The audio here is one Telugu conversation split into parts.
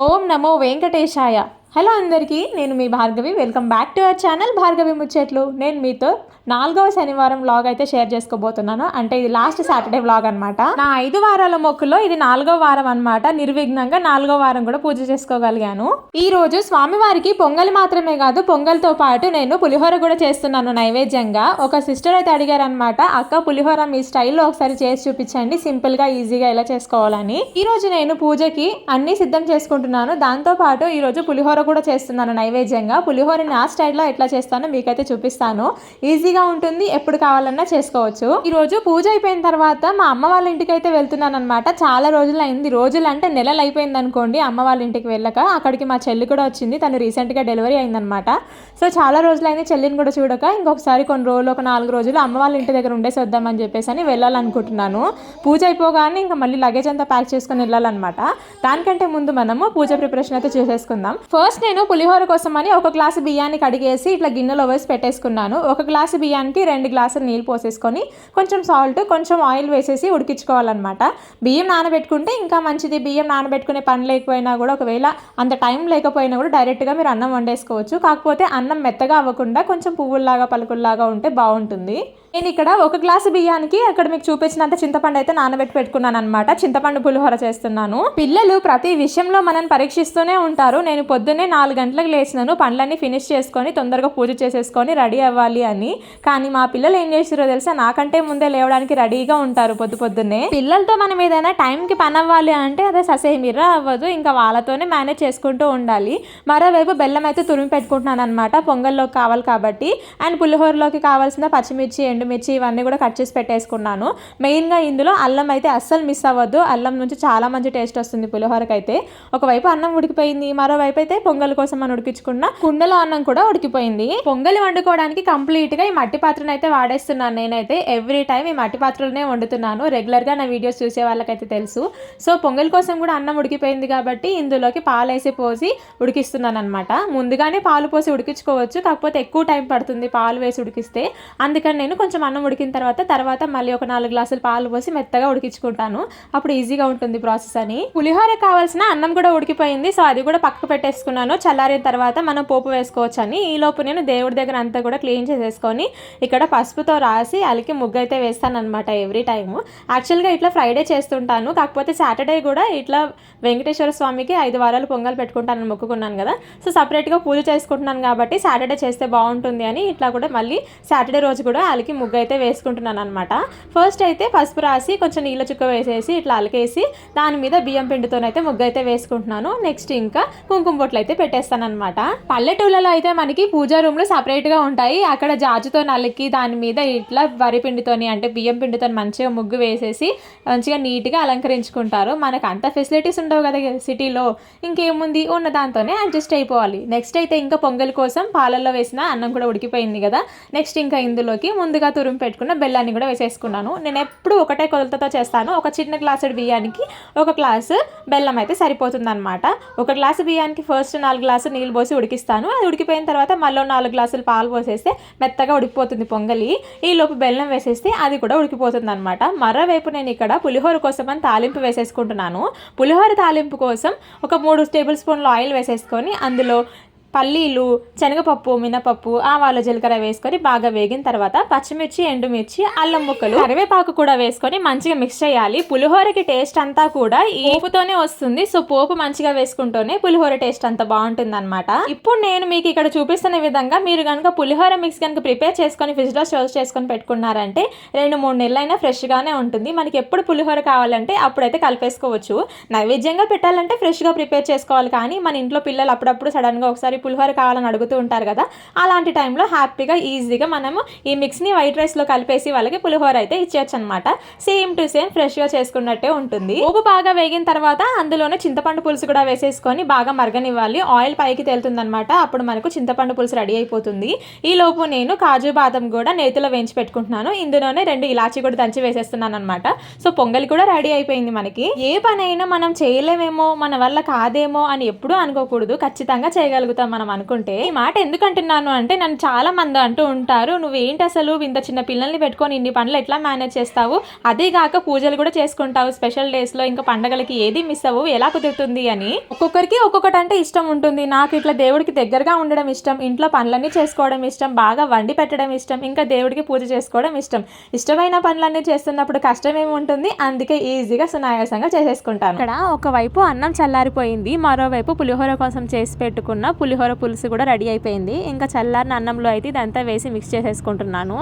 ఓం నమో వెంకటేశాయ. హలో అందరికీ నేను మీ Bhargavi. Welcome back to our channel Bhargavi ముచ్చట్లు. నేను మీతో నాలుగవ శనివారం వ్లాగ్ అయితే షేర్ చేసుకోబోతున్నాను. అంటే ఇది లాస్ట్ సాటర్డే వ్లాగ్ అనమాట నా ఐదు వారాల మొక్కులో ఇది నాలుగవ వారం అనమాట నిర్విఘ్నంగా నాలుగో వారం కూడా పూజ చేసుకోగలిగాను. ఈ రోజు స్వామివారికి పొంగల్ మాత్రమే కాదు పొంగల్తో పాటు నేను పులిహోర కూడా చేస్తున్నాను నైవేద్యంగా. ఒక సిస్టర్ అయితే అడిగారు అనమాట అక్క పులిహోర మీ స్టైల్లో ఒకసారి చేసి చూపించండి. సింపుల్గా ఈజీగా ఎలా చేసుకోవాలని. ఈ రోజు నేను పూజకి అన్ని సిద్ధం చేసుకుంటున్నాను. దాంతో పాటు ఈ రోజు పులిహోర కూడా చేస్తున్నాను నైవేద్యంగా. పులిహోరని నా స్టైల్లో ఎట్లా చేస్తానో మీకైతే చూపిస్తాను. ఈజీగా ఉంటుంది ఎప్పుడు కావాలన్నా చేసుకోవచ్చు. ఈరోజు పూజ అయిపోయిన తర్వాత మా అమ్మ వాళ్ళ ఇంటికి అయితే వెళ్తున్నాను అనమాట చాలా రోజులు అయింది రోజులు అంటే నెలలు అయిపోయింది అనుకోండి అమ్మ వాళ్ళ ఇంటికి వెళ్ళక. అక్కడికి మా చెల్లి కూడా వచ్చింది తను రీసెంట్గా డెలివరీ అయిందనమాట సో చాలా రోజులైంది చెల్లిని కూడా చూడక. ఇంకొకసారి కొన్ని రోజులు ఒక నాలుగు రోజులు అమ్మ వాళ్ళ ఇంటి దగ్గర ఉండేసి వద్దామని చెప్పేసి అని వెళ్ళాలనుకుంటున్నాను. పూజ అయిపోగానే ఇంకా మళ్ళీ లగేజ్ అంతా ప్యాక్ చేసుకొని వెళ్ళాలన్నమాట. దానికంటే ముందు మనము పూజ ప్రిపరేషన్ అయితే చేసేసుకుందాం. ఫస్ట్ ఫస్ట్ నేను పులిహోర కోసం అని ఒక గ్లాసు బియ్యాన్ని కడిగేసి ఇట్లా గిన్నెలో వేసి పెట్టేసుకున్నాను. ఒక గ్లాసు బియ్యానికి రెండు గ్లాసులు నీళ్ళు పోసేసుకొని కొంచెం సాల్ట్ కొంచెం ఆయిల్ వేసేసి ఉడికించుకోవాలన్నమాట. బియ్యం నానబెట్టుకుంటే ఇంకా మంచిది. బియ్యం నానబెట్టుకునే పని లేకపోయినా కూడా ఒకవేళ అంత టైం లేకపోయినా కూడా డైరెక్ట్గా మీరు అన్నం వండేసుకోవచ్చు. కాకపోతే అన్నం మెత్తగా అవ్వకుండా కొంచెం పువ్వుల్లాగా పలుకుల్లాగా ఉంటే బాగుంటుంది. నేను ఇక్కడ ఒక గ్లాసు బియ్యానికి అక్కడ మీకు చూపించినంత చింతపండు అయితే నానబెట్టి పెట్టుకున్నాను అనమాట చింతపండు పులిహోర చేస్తున్నాను. పిల్లలు ప్రతి విషయంలో మనం పరీక్షిస్తూనే ఉంటారు. నేను పొద్దున్నే నాలుగు గంటలకు లేచినాను. పండ్లన్నీ ఫినిష్ చేసుకొని తొందరగా పూజ చేసేసుకొని రెడీ అవ్వాలి అని. కానీ మా పిల్లలు ఏం చేస్తారో తెలుసా? నాకంటే ముందే లేవడానికి రెడీగా ఉంటారు పొద్దు పొద్దున్నే. పిల్లలతో మనం ఏదైనా టైంకి పని అవ్వాలి అంటే అదే ససేమిరా అవ్వదు. ఇంకా వాళ్ళతోనే మేనేజ్ చేసుకుంటూ ఉండాలి. మరోవైపు బెల్లం అయితే తురిమి పెట్టుకుంటున్నాను అనమాట పొంగల్లోకి కావాలి కాబట్టి. అండ్ పులిహోరలోకి కావాల్సిన పచ్చిమిర్చి ఎండు ఎండుమిర్చి ఇవన్నీ కూడా కట్ చేసి పెట్టేసుకున్నాను. మెయిన్గా ఇందులో అల్లం అయితే అస్సలు మిస్ అవ్వద్దు. అల్లం నుంచి చాలా మంచి టేస్ట్ వస్తుంది పులిహోరకి అయితే ఒకవైపు అన్నం ఉడికిపోయింది మరోవైపు అయితే పొంగల్ కోసం మనం ఉడికించుకున్న కుండలో అన్నం కూడా ఉడికిపోయింది. పొంగల్ వండుకోవడానికి కంప్లీట్గా ఈ మట్టి పాత్రను అయితే వాడేస్తున్నాను నేనైతే. ఎవ్రీ టైం ఈ మట్టి పాత్రలోనే వండుతున్నాను. రెగ్యులర్గా నా వీడియోస్ చూసే వాళ్ళకైతే తెలుసు. సో పొంగల్ కోసం కూడా అన్నం ఉడికిపోయింది కాబట్టి ఇందులోకి పాలు వేసి పోసి ఉడికిస్తున్నాను అనమాట ముందుగానే పాలు పోసి ఉడికించుకోవచ్చు. కాకపోతే ఎక్కువ టైం పడుతుంది పాలు వేసి ఉడికిస్తే. అందుకని నేను కొంచెం అన్నం ఉడికిన తర్వాత తర్వాత మళ్ళీ ఒక నాలుగు గ్లాసులు పాలు పోసి మెత్తగా ఉడికించుకుంటాను. అప్పుడు ఈజీగా ఉంటుంది ప్రాసెస్ అని. పులిహోర కావాల్సిన అన్నం కూడా ఉడికిపోయింది సో అది కూడా పక్కకు పెట్టేసుకున్నాను. చల్లారిన తర్వాత మనం పోపు వేసుకోవచ్చు అని ఈ లోపు నేను దేవుడి దగ్గర అంతా కూడా క్లీన్ చేసేసుకొని ఇక్కడ పసుపుతో రాసి అలికి ముగ్గు అయితే వేస్తాను అనమాట ఎవ్రీ టైము. యాక్చువల్గా ఇట్లా ఫ్రైడే చేస్తుంటాను. కాకపోతే సాటర్డే కూడా ఇట్లా వెంకటేశ్వర స్వామికి ఐదు వారాలు పొంగల్ పెట్టుకుంటానని మొక్కుకున్నాను కదా. సో సపరేట్గా పూజ చేసుకుంటున్నాను కాబట్టి సాటర్డే చేస్తే బాగుంటుంది అని ఇట్లా కూడా మళ్ళీ సాటర్డే రోజు కూడా వాళ్ళకి ముగ్గు అయితే వేసుకుంటున్నాను అనమాట ఫస్ట్ అయితే పసుపు రాసి కొంచెం నీళ్ళ చుక్క వేసేసి ఇట్లా అలకేసి దాని మీద బియ్యం పిండితోనైతే ముగ్గు అయితే వేసుకుంటున్నాను. నెక్స్ట్ ఇంకా కుంకుమ బొట్లు అయితే పెట్టేస్తాను అనమాట పల్లెటూళ్ళలో అయితే మనకి పూజా రూమ్లు సపరేట్గా ఉంటాయి. అక్కడ జాజుతో నలికి దాని మీద ఇట్లా వరి పిండితోని అంటే బియ్యం పిండితో మంచిగా ముగ్గు వేసేసి మంచిగా నీట్గా అలంకరించుకుంటారు. మనకు అంత ఫెసిలిటీస్ ఉండవు కదా సిటీలో. ఇంకేముంది? ఉన్న దాంతోనే అడ్జస్ట్ అయిపోవాలి. నెక్స్ట్ అయితే ఇంకా పొంగల్ కోసం పాలల్లో వేసిన అన్నం కూడా ఉడికిపోయింది కదా. నెక్స్ట్ ఇంకా ఇందులోకి ముందుగా తురుము పెట్టుకున్న బెల్లాన్ని కూడా వేసేసుకున్నాను. నేను ఎప్పుడు ఒకటే కొలతతో చేస్తాను. ఒక చిన్న గ్లాసుడు బియ్యానికి ఒక గ్లాసు బెల్లం అయితే సరిపోతుంది అనమాట ఒక గ్లాసు బియ్యానికి ఫస్ట్ నాలుగు గ్లాసు నీళ్ళు పోసి ఉడికిస్తాను. అది ఉడికిపోయిన తర్వాత మళ్ళీ నాలుగు గ్లాసులు పాలు పోసేస్తే మెత్తగా ఉడికిపోతుంది పొంగలి. ఈ లోపు బెల్లం వేసేస్తే అది కూడా ఉడికిపోతుంది అనమాట మరోవైపు నేను ఇక్కడ పులిహోర కోసం అని తాలింపు వేసేసుకుంటున్నాను. పులిహోర తాలింపు కోసం ఒక మూడు టేబుల్ స్పూన్లు ఆయిల్ వేసేసుకొని అందులో పల్లీలు శనగపప్పు మినపప్పు ఆవాలు జీలకర్ర వేసుకొని బాగా వేగిన తర్వాత పచ్చిమిర్చి ఎండుమిర్చి అల్లం ముక్కలు కరివేపాకు కూడా వేసుకొని మంచిగా మిక్స్ చేయాలి. పులిహోరకి టేస్ట్ అంతా కూడా ఈ పోపుతోనే వస్తుంది. సో పోపు మంచిగా వేసుకుంటూనే పులిహోర టేస్ట్ అంతా బాగుంటుంది అనమాట ఇప్పుడు నేను మీకు ఇక్కడ చూపిస్తున్న విధంగా మీరు కనుక పులిహోర మిక్స్ కనుక ప్రిపేర్ చేసుకొని ఫ్రిడ్జ్లో స్టోర్ చేసుకొని పెట్టుకున్నారంటే రెండు మూడు నెలలైనా ఫ్రెష్ గానే ఉంటుంది. మనకి ఎప్పుడు పులిహోర కావాలంటే అప్పుడైతే కలిపేసుకోవచ్చు. నైవేద్యంగా పెట్టాలంటే ఫ్రెష్గా ప్రిపేర్ చేసుకోవాలి. కానీ మన ఇంట్లో పిల్లలు అప్పుడప్పుడు సడన్గా ఒకసారి పులిహోర కావాలని అడుగుతూ ఉంటారు కదా అలాంటి టైంలో హ్యాపీగా ఈజీగా మనము ఈ మిక్స్ని వైట్ రైస్లో కలిపేసి వాళ్ళకి పులిహోర అయితే ఇచ్చేయచ్చు అనమాట సేమ్ టు సేమ్ ఫ్రెష్గా చేసుకున్నట్టే ఉంటుంది. ఉప్పు బాగా వేగిన తర్వాత అందులోనే చింతపండు పులుసు కూడా వేసేసుకొని బాగా మరగనివ్వాలి. ఆయిల్ పైకి తేలుతుందనమాట అప్పుడు మనకు చింతపండు పులుసు రెడీ అయిపోతుంది. ఈ లోపు నేను కాజు బాదం కూడా నేతిలో వేయించి పెట్టుకుంటున్నాను. ఇందులోనే రెండు ఇలాచీ కూడా దంచి వేసేస్తున్నాను అనమాట సో పొంగల్ కూడా రెడీ అయిపోయింది మనకి. ఏ పనైనా మనం చేయలేమేమో మన వల్ల కాదేమో అని ఎప్పుడూ అనుకోకూడదు. ఖచ్చితంగా చేయగలుగుతాం. మనం అనుకుంటే ఈ మాట ఎందుకు అంటున్నాను అంటే నన్ను చాలా మంది అంటూ ఉంటారు. నువ్వు ఏంటి అసలు ఇంత చిన్న పిల్లల్ని పెట్టుకొని ఇన్ని పనులు ఎట్లా మేనేజ్ చేస్తావు? అదే కాక పూజలు కూడా చేసుకుంటావు. స్పెషల్ డేస్లో ఇంకా పండగలకి ఏది మిస్ అవ్వవు ఎలా కుదురుతుంది? అని. ఒక్కొక్కరికి ఒక్కొక్కటి అంటే ఇష్టం ఉంటుంది. నాకు ఇట్లా దేవుడికి దగ్గరగా ఉండడం ఇష్టం. ఇంట్లో పనులన్నీ చేసుకోవడం ఇష్టం. బాగా వండి పెట్టడం ఇష్టం. ఇంకా దేవుడికి పూజ చేసుకోవడం ఇష్టం. ఇష్టమైన పనులన్నీ చేస్తున్నప్పుడు కష్టం ఏముంటుంది అందుకే ఈజీగా సునాయాసంగా చేసేసుకుంటాను. ఇక్కడ ఒకవైపు అన్నం చల్లారిపోయింది. మరోవైపు పులిహోర కోసం చేసి పెట్టుకున్న పులిహోర పులిహోర పులుసు కూడా రెడీ అయిపోయింది. ఇంకా చల్లారిన అన్నంలో అయితే ఇదంతా వేసి మిక్స్ చేసేసుకుంటున్నాను.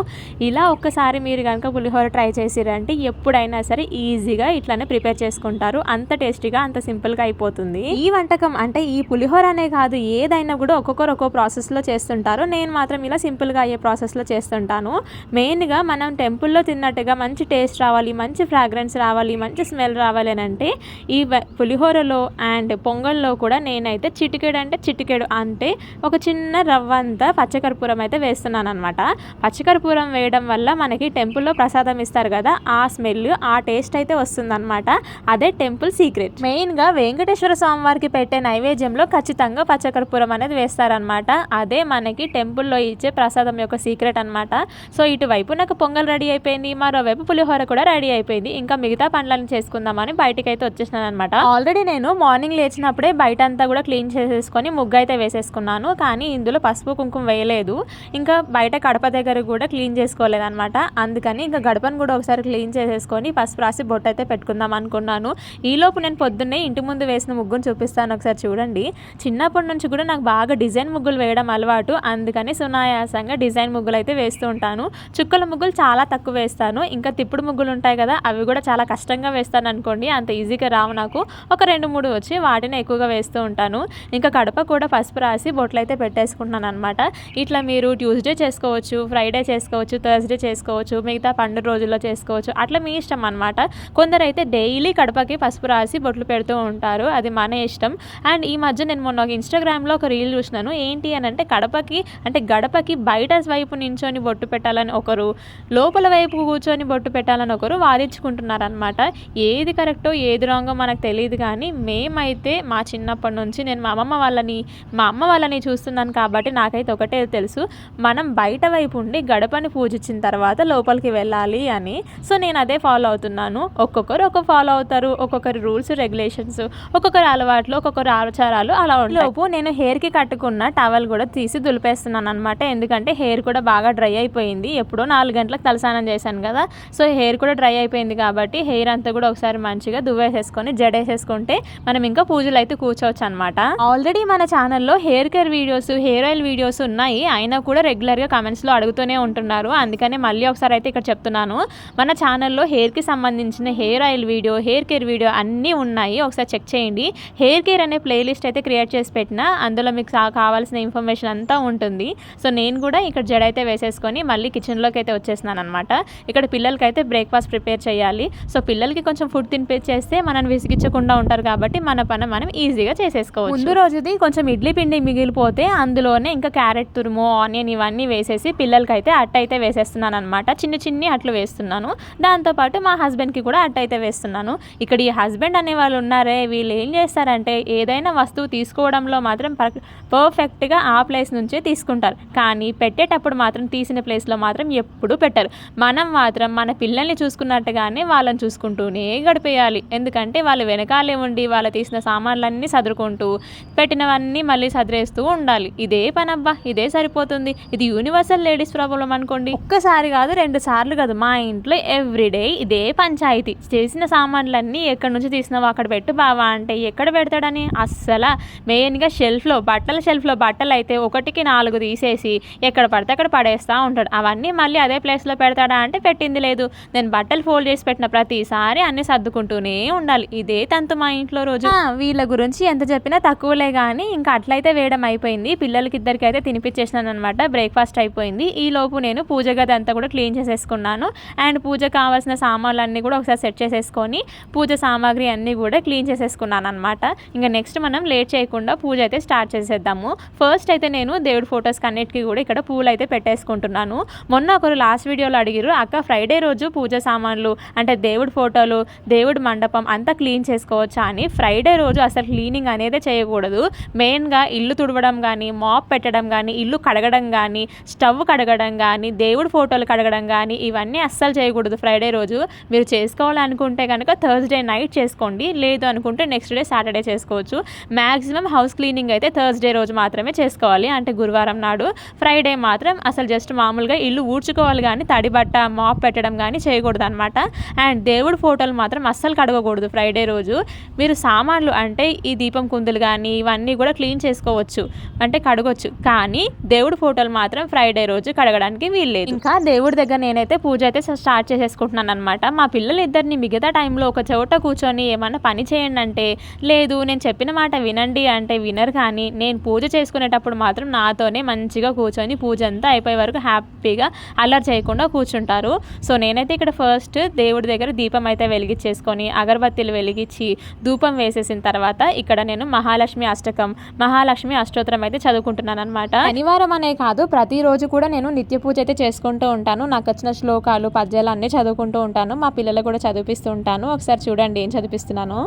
ఇలా ఒక్కసారి మీరు కనుక పులిహోర ట్రై చేసిరంటే ఎప్పుడైనా సరే ఈజీగా ఇట్లానే ప్రిపేర్ చేసుకుంటారు. అంత టేస్టీగా అంత సింపుల్గా అయిపోతుంది. ఈ వంటకం అంటే ఈ పులిహోర అనే కాదు ఏదైనా కూడా ఒక్కొక్కరు ఒక్కో ప్రాసెస్లో చేస్తుంటారు. నేను మాత్రం ఇలా సింపుల్గా అయ్యే ప్రాసెస్లో చేస్తుంటాను. మెయిన్గా మనం టెంపుల్లో తిన్నట్టుగా మంచి టేస్ట్ రావాలి మంచి ఫ్రాగ్రెన్స్ రావాలి మంచి స్మెల్ రావాలి అని అంటే ఈ పులిహోరలో అండ్ పొంగల్లో కూడా నేనైతే చిటికెడు అంటే చిటికెడు అంటే ఒక చిన్న రవ్వ అంతా పచ్చకర్పూరం అయితే వేస్తున్నాను అనమాట పచ్చకర్పూరం వేయడం వల్ల మనకి టెంపుల్లో ప్రసాదం ఇస్తారు కదా ఆ స్మెల్ ఆ టేస్ట్ అయితే వస్తుందన్నమాట. అదే టెంపుల్ సీక్రెట్. మెయిన్గా వెంకటేశ్వర స్వామి వారికి పెట్టే నైవేద్యంలో ఖచ్చితంగా పచ్చకర్పూరం అనేది వేస్తారనమాట అదే మనకి టెంపుల్లో ఇచ్చే ప్రసాదం యొక్క సీక్రెట్ అనమాట సో ఇటువైపు నాకు పొంగల్ రెడీ అయిపోయింది మరోవైపు పులిహోర కూడా రెడీ అయిపోయింది. ఇంకా మిగతా పనులను చేసుకుందామని బయటికి అయితే వచ్చేసినాను అనమాట ఆల్రెడీ నేను మార్నింగ్ లేచినప్పుడే బయట అంతా కూడా క్లీన్ చేసేసుకొని ముగ్గు అయితే వేసేసుకున్నాను కానీ ఇందులో పసుపు కుంకుమ వేయలేదు. ఇంకా బయట కడప దగ్గర కూడా క్లీన్ చేసుకోలేదు అనమాట అందుకని ఇంకా గడపను కూడా ఒకసారి క్లీన్ చేసేసుకొని పసుపు రాసి బొట్టు అయితే పెట్టుకుందాం అనుకున్నాను. ఈలోపు నేను పొద్దున్నే ఇంటి ముందు వేసిన ముగ్గును చూపిస్తాను ఒకసారి చూడండి. చిన్నప్పటి నుంచి కూడా నాకు బాగా డిజైన్ ముగ్గులు వేయడం అలవాటు. అందుకని సునాయాసంగా డిజైన్ ముగ్గులు అయితే వేస్తూ ఉంటాను. చుక్కల ముగ్గులు చాలా తక్కువ వేస్తాను. ఇంకా తిప్పుడు ముగ్గులు ఉంటాయి కదా అవి కూడా చాలా కష్టంగా వేస్తాను అనుకోండి. అంత ఈజీగా రావు నాకు. ఒక రెండు మూడు వచ్చి వాటిని ఎక్కువగా వేస్తూ ఉంటాను. ఇంకా కడప కూడా పసుపు రాసి బొట్లు అయితే పెట్టేసుకుంటున్నాను అనమాట ఇట్లా మీరు ట్యూస్డే చేసుకోవచ్చు ఫ్రైడే చేసుకోవచ్చు థర్స్డే చేసుకోవచ్చు మిగతా పండుగ రోజుల్లో చేసుకోవచ్చు. అట్లా మీ ఇష్టం అనమాట కొందరైతే డైలీ కడపకి పసుపు రాసి బొట్లు పెడుతూ ఉంటారు. అది మన ఇష్టం. అండ్ ఈ మధ్య నేను మొన్న ఒక ఇన్స్టాగ్రామ్లో ఒక రీల్ చూసినాను. ఏంటి అని అంటే కడపకి అంటే గడపకి బయట వైపు నించొని బొట్టు పెట్టాలని ఒకరు లోపల వైపు కూర్చొని బొట్టు పెట్టాలని ఒకరు వాదించుకుంటున్నారనమాట ఏది కరెక్టో ఏది రాంగో మనకు తెలియదు కానీ మేమైతే మా చిన్నప్పటి నుంచి నేను మా అమ్మమ్మ వాళ్ళని మా అమ్మ వాళ్ళని చూస్తున్నాను కాబట్టి నాకైతే ఒకటే తెలుసు. మనం బయట వైపు ఉండి గడపని పూజించిన తర్వాత లోపలికి వెళ్ళాలి అని. సో నేను అదే ఫాలో అవుతున్నాను. ఒక్కొక్కరు ఒక్కొక్క ఫాలో అవుతారు. ఒక్కొక్కరి రూల్స్ రెగ్యులేషన్స్ ఒక్కొక్కరి అలవాట్లు ఒక్కొక్కరి ఆచారాలు అలా ఉంటాయి. లోపు నేను హెయిర్కి కట్టుకున్న టవల్ కూడా తీసి దులిపేస్తున్నాను అనమాట ఎందుకంటే హెయిర్ కూడా బాగా డ్రై అయిపోయింది. ఎప్పుడో నాలుగు గంటలకు తలస్నానం చేశాను కదా. సో హెయిర్ కూడా డ్రై అయిపోయింది కాబట్టి హెయిర్ అంతా కూడా ఒకసారి మంచిగా దువ్వేసేసుకొని జడేసేసుకుంటే మనం ఇంకా పూజలు అయితే కూర్చోవచ్చు అనమాట ఆల్రెడీ మన ఛానల్లో hair care videos hair oil videos ఉన్నాయి. అయినా కూడా రెగ్యులర్గా కమెంట్స్లో అడుగుతూనే ఉంటున్నారు. అందుకనే మళ్ళీ ఒకసారి అయితే ఇక్కడ చెప్తున్నాను. మన ఛానల్లో హెయిర్కి సంబంధించిన hair oil video hair care video అన్నీ ఉన్నాయి. ఒకసారి చెక్ చేయండి. హెయిర్ కేర్ అనే ప్లేలిస్ట్ అయితే క్రియేట్ చేసి పెట్టిన అందులో మీకు కావాల్సిన ఇన్ఫర్మేషన్ అంతా ఉంటుంది. సో నేను కూడా ఇక్కడ జడ అయితే వేసేసుకొని మళ్ళీ కిచెన్లోకి అయితే వచ్చేసినాను అనమాట ఇక్కడ పిల్లలకైతే బ్రేక్ఫాస్ట్ ప్రిపేర్ చేయాలి. సో పిల్లలకి కొంచెం ఫుడ్ తినిపించేస్తే మనం విసిగించకుండా ఉంటారు కాబట్టి మన పని మనం ఈజీగా చేసేసుకోవచ్చు. ముందు రోజుది కొంచెం ఇడ్లీ పిండి మిగిలిపోతే అందులోనే ఇంకా క్యారెట్ తురుము ఆనియన్ ఇవన్నీ వేసేసి పిల్లలకైతే అట్టయితే వేసేస్తున్నాను అనమాట చిన్న చిన్ని అట్లు వేస్తున్నాను. దాంతోపాటు మా హస్బెండ్కి కూడా అట్టయితే వేస్తున్నాను. ఇక్కడ ఈ హస్బెండ్ అనే వాళ్ళు ఉన్నారే వీళ్ళు ఏం చేస్తారంటే ఏదైనా వస్తువు తీసుకోవడంలో మాత్రం పర్- పర్ఫెక్ట్గా ఆ ప్లేస్ నుంచే తీసుకుంటారు. కానీ పెట్టేటప్పుడు మాత్రం తీసిన ప్లేస్లో మాత్రం ఎప్పుడూ పెట్టరు. మనం మాత్రం మన పిల్లల్ని చూసుకున్నట్టుగానే వాళ్ళని చూసుకుంటూనే గడిపేయాలి. ఎందుకంటే వాళ్ళు వెనకాలే ఉండి వాళ్ళు తీసిన సామాన్లన్నీ సదురుకుంటూ పెట్టినవన్నీ మళ్ళీ సదిరేస్తూ ఉండాలి. ఇదే పనబ్బా ఇదే సరిపోతుంది. ఇది యూనివర్సల్ లేడీస్ ప్రాబ్లం అనుకోండి. ఒక్కసారి కాదు రెండు సార్లు కాదు. మా ఇంట్లో ఎవ్రీడే ఇదే పంచాయతీ. చేసిన సామాన్లన్నీ ఎక్కడి నుంచి తీసినావు అక్కడ పెట్టు బావా అంటే ఎక్కడ పెడతాడని? అస్సలు. మెయిన్గా షెల్ఫ్లో బట్టల షెల్ఫ్లో బట్టలు అయితే ఒకటికి నాలుగు తీసేసి ఎక్కడ పడితే అక్కడ పడేస్తూ ఉంటాడు. అవన్నీ మళ్ళీ అదే ప్లేస్లో పెడతాడా అంటే పెట్టింది లేదు. నేను బట్టలు ఫోల్డ్ చేసి పెట్టిన ప్రతిసారి అన్ని సర్దుకుంటూనే ఉండాలి. ఇదే తంతు మా ఇంట్లో రోజు. వీళ్ళ గురించి ఎంత చెప్పినా తక్కువలే కానీ ఇంకా అట్లయితే అయితే వేయడం అయిపోయింది. పిల్లలకి ఇద్దరికి అయితే తినిపించేసినాను అనమాట బ్రేక్ఫాస్ట్ అయిపోయింది. ఈ లోపు నేను పూజ గది అంతా కూడా క్లీన్ చేసేసుకున్నాను. అండ్ పూజ కావాల్సిన సామాన్లు అన్నీ కూడా ఒకసారి సెట్ చేసేసుకొని పూజ సామాగ్రి అన్నీ కూడా క్లీన్ చేసేసుకున్నాను అనమాట ఇంకా నెక్స్ట్ మనం లేట్ చేయకుండా పూజ అయితే స్టార్ట్ చేసేద్దాము. ఫస్ట్ అయితే నేను దేవుడి ఫొటోస్ అన్నిటికీ కూడా ఇక్కడ పూలు అయితే పెట్టేసుకుంటున్నాను. మొన్న ఒకరు లాస్ట్ వీడియోలో అడిగిరు అక్క ఫ్రైడే రోజు పూజ సామాన్లు అంటే దేవుడి ఫోటోలు దేవుడి మండపం అంతా క్లీన్ చేసుకోవచ్చా? అని. ఫ్రైడే రోజు అసలు క్లీనింగ్ అనేది చేయకూడదు. మెయిన్గా ఇల్లు తుడవడం కానీ మాప్ పెట్టడం కానీ ఇల్లు కడగడం కానీ స్టవ్ కడగడం కానీ దేవుడి ఫోటోలు కడగడం కానీ ఇవన్నీ అస్సలు చేయకూడదు ఫ్రైడే రోజు. మీరు చేసుకోవాలనుకుంటే కనుక థర్స్డే నైట్ చేసుకోండి. లేదు అనుకుంటే నెక్స్ట్ డే సాటర్డే చేసుకోవచ్చు. మ్యాక్సిమం హౌస్ క్లీనింగ్ అయితే థర్స్డే రోజు మాత్రమే చేసుకోవాలి. అంటే గురువారం నాడు. ఫ్రైడే మాత్రం అసలు జస్ట్ మామూలుగా ఇల్లు ఊడ్చుకోవాలి కానీ తడి బట్ట మాప్ పెట్టడం కానీ చేయకూడదు అనమాట అండ్ దేవుడి ఫోటోలు మాత్రం అస్సలు కడగకూడదు ఫ్రైడే రోజు. మీరు సామాన్లు అంటే ఈ దీపం కుందులు కానీ ఇవన్నీ కూడా క్లీన్ చేసుకోవచ్చు. అంటే కడగొచ్చు. కానీ దేవుడి ఫోటోలు మాత్రం ఫ్రైడే రోజు కడగడానికి వీల్లేదు. ఇంకా దేవుడి దగ్గర నేనైతే పూజ అయితే స్టార్ట్ చేసేసుకుంటున్నాను అనమాట మా పిల్లలు ఇద్దరిని మిగతా టైంలో ఒక చోట కూర్చొని ఏమన్నా పని చేయండి అంటే లేదు నేను చెప్పిన మాట వినండి అంటే వినరు కానీ నేను పూజ చేసుకునేటప్పుడు మాత్రం నాతోనే మంచిగా కూర్చొని పూజ అంతా అయిపోయే వరకు హ్యాపీగా అల్లరి చేయకుండా కూర్చుంటారు. సో నేనైతే ఇక్కడ ఫస్ట్ దేవుడి దగ్గర దీపం అయితే వెలిగించేసుకొని అగరబత్తీలు వెలిగించి ధూపం వేసేసిన తర్వాత ఇక్కడ నేను మహాలక్ష్మి అష్టకం మహాలక్ష్మి అష్టోత్తరం అయితే చదువుకుంటున్నాను అనమాట శనివారం అనే కాదు ప్రతిరోజు కూడా నేను నిత్య పూజ అయితే చేసుకుంటూ ఉంటాను. నాకు వచ్చిన శ్లోకాలు పద్యాలు అన్నీ చదువుకుంటూ ఉంటాను. మా పిల్లలకు కూడా చదివిపిస్తూ ఉంటాను. ఒకసారి చూడండి ఏం చదివిస్తున్నాను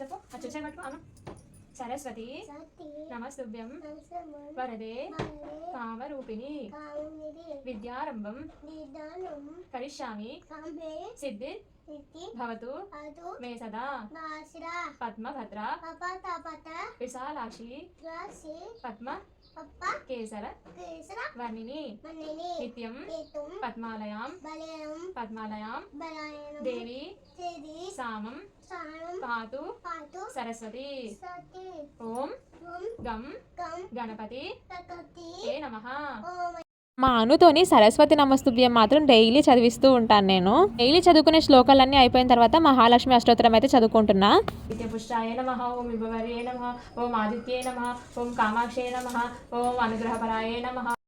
చెప్పు. సరస్వతి నమస్తుభ్యం వరదే కామరూపిణి విద్యారంభం కరిష్యామి సిద్ధి భవతు మే సదా పద్మభద్ర విశాలాక్షి పద్మ కేసర వర్ణిని నిత్యం పద్మాలయాం పద్మాలయాం దేవి సామం పాతు సరస్వతి ఓం గం గణపతి ఏ నమః. మా అనుతోని సరస్వతి నమస్తుభ్యం మాత్రం డైలీ చదివిస్తూ ఉంటాను నేను. డైలీ చదువుకునే శ్లోకాలన్నీ అయిపోయిన తర్వాత మహాలక్ష్మి అష్టోత్తరం అయితే చదువుకుంటున్నా. నిత్యపుష్టాయ నమ ఓం విభవర్యే నమ ఓం ఆదిత్యే నమ ఓం కామాక్షే నమ ఓం నమ.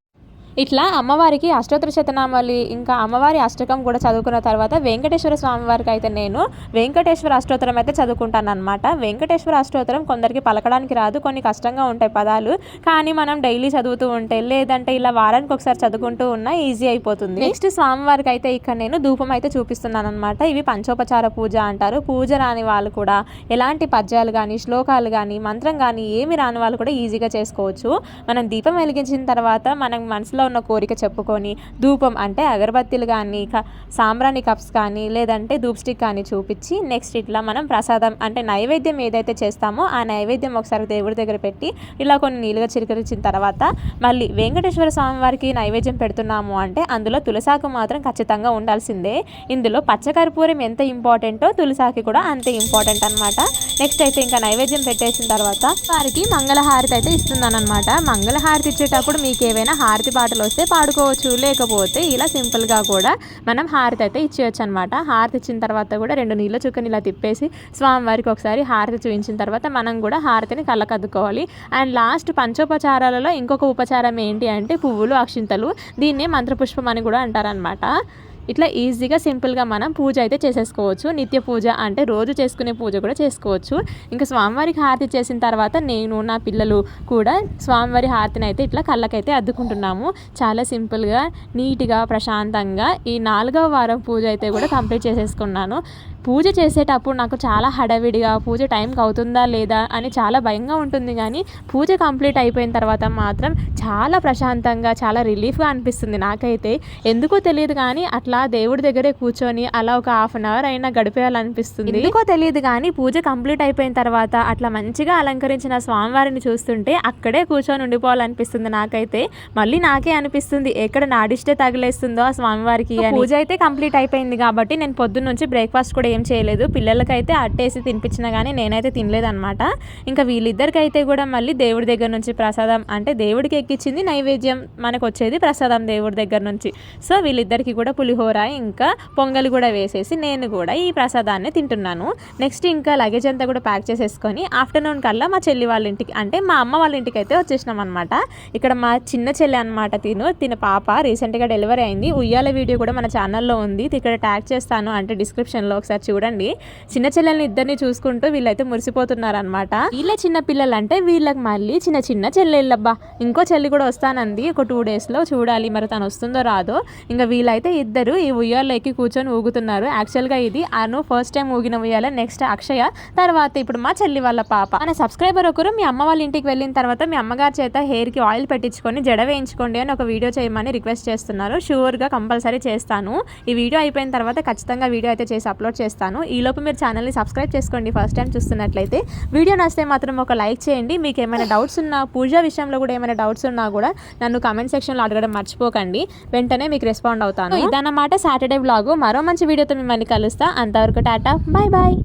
ఇట్లా అమ్మవారికి అష్టోత్తర శతనామాలు ఇంకా అమ్మవారి అష్టకం కూడా చదువుకున్న తర్వాత వెంకటేశ్వర స్వామి వారికి అయితే నేను వెంకటేశ్వర అష్టోత్తరం అయితే చదువుకుంటాను అనమాట వెంకటేశ్వర అష్టోత్తరం కొందరికి పలకడానికి రాదు కొన్ని కష్టంగా ఉంటాయి పదాలు. కానీ మనం డైలీ చదువుతూ ఉంటే లేదంటే ఇలా వారానికి ఒకసారి చదువుకుంటూ ఉన్నా ఈజీ అయిపోతుంది. నెక్స్ట్ స్వామివారికి అయితే ఇక్కడ నేను ధూపం అయితే చూపిస్తున్నాను అనమాట ఇవి పంచోపచార పూజ అంటారు. పూజ రాని వాళ్ళు కూడా ఎలాంటి పద్యాలు కానీ శ్లోకాలు కానీ మంత్రం కానీ ఏమి రాని వాళ్ళు కూడా ఈజీగా చేసుకోవచ్చు. మనం దీపం వెలిగించిన తర్వాత మనం మనసులో ఉన్న కోరిక చెప్పుకొని ధూపం అంటే అగరబత్తీలు కానీ సాంబ్రాణి కప్స్ కానీ లేదంటే ధూప్ స్టిక్ కానీ చూపించి నెక్స్ట్ ఇట్లా మనం ప్రసాదం అంటే నైవేద్యం ఏదైతే చేస్తామో ఆ నైవేద్యం ఒకసారి దేవుడి దగ్గర పెట్టి ఇలా కొన్ని నీళ్ళుగా చిరకరించిన తర్వాత మళ్ళీ వెంకటేశ్వర స్వామి వారికి నైవేద్యం పెడుతున్నాము అంటే అందులో తులసాకు మాత్రం ఖచ్చితంగా ఉండాల్సిందే. ఇందులో పచ్చకర్పూరం ఎంత ఇంపార్టెంటో తులసాకి కూడా అంతే ఇంపార్టెంట్ అనమాట నెక్స్ట్ అయితే ఇంకా నైవేద్యం పెట్టేసిన తర్వాత వారికి మంగళహారతి అయితే ఇస్తున్నాను అనమాట మంగళహారతి ఇచ్చేటప్పుడు మీకు ఏవైనా హారతి పాటలు వస్తే పాడుకోవచ్చు. లేకపోతే ఇలా సింపుల్గా కూడా మనం హారతి అయితే ఇచ్చేయచ్చు అనమాట హారతి ఇచ్చిన తర్వాత కూడా రెండు నీళ్ళ చుక్కని ఇలా తిప్పేసి స్వామివారికి ఒకసారి హారతి చూపించిన తర్వాత మనం కూడా హారతిని కళ్ళకద్దుకోవాలి. అండ్ లాస్ట్ పంచోపచారాలలో ఇంకొక ఉపచారం ఏంటి అంటే పువ్వులు అక్షింతలు. దీన్నే మంత్రపుష్పం అని కూడా అంటారనమాట. ఇట్లా ఈజీగా సింపుల్గా మనం పూజ అయితే చేసేసుకోవచ్చు. నిత్య పూజ అంటే రోజు చేసుకునే పూజ కూడా చేసుకోవచ్చు. ఇంకా స్వామివారికి హారతి చేసిన తర్వాత నేను నా పిల్లలు కూడా స్వామివారి హారతిని అయితే ఇట్లా కళ్ళకైతే అద్దుకుంటున్నాము. చాలా సింపుల్గా నీట్గా ప్రశాంతంగా ఈ నాలుగవ వారం పూజ అయితే కూడా కంప్లీట్ చేసేసుకున్నాను. పూజ చేసేటప్పుడు నాకు చాలా హడావిడిగా పూజ టైంకి అవుతుందా లేదా అని చాలా భయంగా ఉంటుంది కానీ పూజ కంప్లీట్ అయిపోయిన తర్వాత మాత్రం చాలా ప్రశాంతంగా చాలా రిలీఫ్గా అనిపిస్తుంది నాకైతే. ఎందుకో తెలియదు కానీ అట్లా దేవుడి దగ్గరే కూర్చొని అలా ఒక హాఫ్ అన్ అవర్ అయినా గడిపేయాలనిపిస్తుంది. ఎందుకో తెలియదు కానీ పూజ కంప్లీట్ అయిపోయిన తర్వాత అట్లా మంచిగా అలంకరించిన స్వామివారిని చూస్తుంటే అక్కడే కూర్చొని ఉండిపోవాలనిపిస్తుంది నాకైతే. మళ్ళీ నాకే అనిపిస్తుంది ఎక్కడ నాడిష్టే తగిలేస్తుందో ఆ స్వామివారికి అని. పూజ అయితే కంప్లీట్ అయిపోయింది కాబట్టి నేను పొద్దున్న నుంచి బ్రేక్ఫాస్ట్ కూడా ఏం చేయలేదు. పిల్లలకైతే అట్టేసి తినిపించినా కానీ నేనైతే తినలేదనమాట ఇంకా వీళ్ళిద్దరికైతే కూడా మళ్ళీ దేవుడి దగ్గర నుంచి ప్రసాదం అంటే దేవుడికి ఎక్కించింది నైవేద్యం మనకు వచ్చేది ప్రసాదం దేవుడి దగ్గర నుంచి. సో వీళ్ళిద్దరికి కూడా పులిహోర ఇంకా పొంగల్ కూడా వేసేసి నేను కూడా ఈ ప్రసాదాన్ని తింటున్నాను. నెక్స్ట్ ఇంకా లగేజ్ అంతా కూడా ప్యాక్ చేసేసుకొని ఆఫ్టర్నూన్ కల్లా మా చెల్లి వాళ్ళ ఇంటికి అంటే మా అమ్మ వాళ్ళ ఇంటికి అయితే వచ్చేసినాం అనమాట ఇక్కడ మా చిన్న చెల్లి అనమాట తిను తిన పాప రీసెంట్గా డెలివరీ అయింది. ఉయ్యాల వీడియో కూడా మన ఛానల్లో ఉంది. ఇక్కడ ట్యాగ్ చేస్తాను అంటే డిస్క్రిప్షన్లో ఒకసారి చూడండి. చిన్న చెల్లెల్ని ఇద్దరిని చూసుకుంటూ వీళ్ళైతే మురిసిపోతున్నారు అనమాట వీళ్ళే చిన్న పిల్లలు అంటే వీళ్ళకి మళ్ళీ చిన్న చిన్న చెల్లెళ్ళబ్బా. ఇంకో చెల్లి కూడా వస్తానంది. ఒక టూ డేస్లో చూడాలి మరి తను వస్తుందో రాదో. ఇంకా వీళ్ళైతే ఇద్దరు ఈ ఉయ్యాల్లో ఎక్కి కూర్చొని ఊగుతున్నారు. యాక్చువల్గా ఇది అను ఫస్ట్ టైం ఊగిన ఉయ్యాల నెక్స్ట్ అక్షయ తర్వాత ఇప్పుడు మా చెల్లి వాళ్ళ పాప. మన సబ్స్క్రైబర్ ఒకరు మీ అమ్మ వాళ్ళ ఇంటికి వెళ్ళిన తర్వాత మీ అమ్మగారి చేత హెయిర్కి ఆయిల్ పెట్టించుకొని జడ వేయించుకోండి అని ఒక వీడియో చేయమని రిక్వెస్ట్ చేస్తున్నారు. షూర్గా కంపల్సరీ చేస్తాను. ఈ వీడియో అయిపోయిన తర్వాత ఖచ్చితంగా వీడియో అయితే చేసి అప్లోడ్ చేస్తాను. ఈలోపు మీరు ఛానల్ని సబ్స్క్రైబ్ చేసుకోండి ఫస్ట్ టైం చూస్తున్నట్లయితే. వీడియో నచ్చితే మాత్రం ఒక లైక్ చేయండి. మీకు ఏమైనా డౌట్స్ ఉన్నా పూజ విషయంలో కూడా ఏమైనా డౌట్స్ ఉన్నా కూడా నన్ను కామెంట్ సెక్షన్లో అడగడం మర్చిపోకండి. వెంటనే మీకు రెస్పాండ్ అవుతాను. ఇదన్నమాట సాటర్డే బ్లాగు మరో మంచి వీడియోతో మిమ్మల్ని కలుస్తా. అంతవరకు టాటా. Bye bye